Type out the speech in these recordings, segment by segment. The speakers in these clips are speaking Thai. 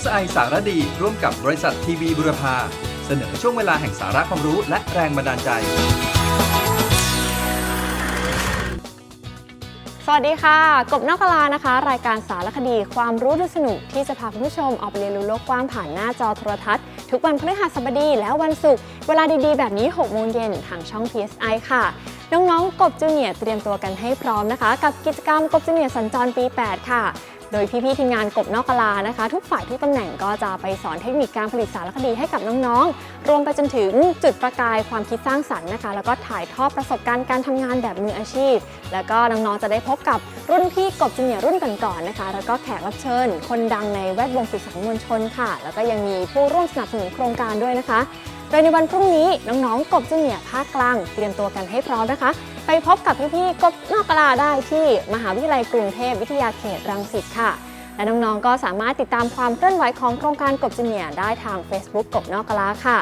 PSI สารดี ร่วมกับบริษัททีวีบุรพา เสนอช่วงเวลาแห่งสาระความรู้และแรงบันดาลใจ สวัสดีค่ะ กบนอกกลานะคะ รายการสารคดีความรู้ดูสนุกที่จะพาคุณผู้ชมออกไปเรียนรู้โลกกว้างผ่านหน้าจอโทรทัศน์ ทุกวันพฤหัสบดีและวันศุกร์เวลาดีๆ แบบนี้ 6 โมงเย็นทางช่อง PSI ค่ะน้องๆ กบจูเนียร์เตรียมตัวกันให้พร้อมนะคะ กับกิจกรรมกบจูเนียร์สัญจรปี 8 ค่ะ โดยพี่ๆทีมงานกบนอกกลานะคะ ทุกฝ่ายทุกตำแหน่งก็จะไปสอนเทคนิคการผลิตสารคดีให้กับน้องๆ รวมไปจนถึงจุดประกายความคิดสร้างสรรค์นะคะ แล้วก็ถ่ายทอดประสบการณ์การทำงานแบบมืออาชีพ แล้วก็น้องๆจะได้พบกับรุ่นพี่กบจูเนียร์รุ่นก่อนๆนะคะ แล้วก็แขกรับเชิญ คนดังในแวดวงสื่อสารมวลชนค่ะ แล้วก็ยังมีผู้ร่วมสนับสนุนโครงการด้วยนะคะ โดยในวันพรุ่งนี้น้องๆกบจูเนียร์ภาคกลางเตรียมตัวกันให้พร้อมนะคะ ไปพบกับพี่ๆกบนอกกลาได้ที่มหาวิทยาลัยกรุงเทพวิทยาเขตรังสิตค่ะ และน้องๆก็สามารถติดตามความเคลื่อนไหวของโครงการกบจูเนียร์ได้ทาง Facebook กบนอกกลาค่ะ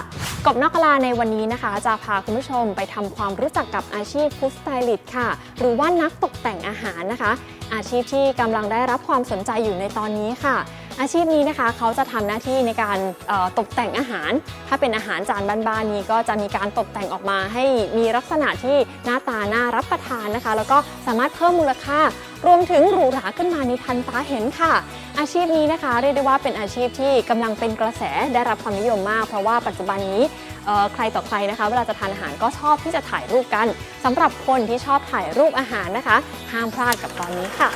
กบนอกกลาในวันนี้นะคะ จะพาคุณผู้ชมไปทำความรู้จักกับอาชีพฟู้ดสไตลิสต์ค่ะ หรือว่านักตกแต่งอาหารนะคะ อาชีพที่กำลังได้รับความสนใจอยู่ในตอนนี้ค่ะ อาชีพนี้นะคะเขาจะทำหน้าที่ในการตกแต่งอาหาร ถ้าเป็นอาหารจานบ้านๆนี้ก็จะมีการตกแต่งออกมาให้มีลักษณะที่หน้าตาน่ารับประทานนะคะ แล้วก็สามารถเพิ่มมูลค่ารวมถึงหรูหราขึ้นมาในทันตาเห็นค่ะ อาชีพนี้นะคะเรียกได้ว่าเป็นอาชีพที่กำลังเป็นกระแสได้รับความนิยมมาก เพราะว่าปัจจุบันนี้ใครต่อใครนะคะ เวลาจะทานอาหารก็ชอบที่จะถ่ายรูปกันสำหรับคนที่ชอบถ่ายรูปอาหารนะคะ ห้ามพลาดกับตอนนี้ค่ะ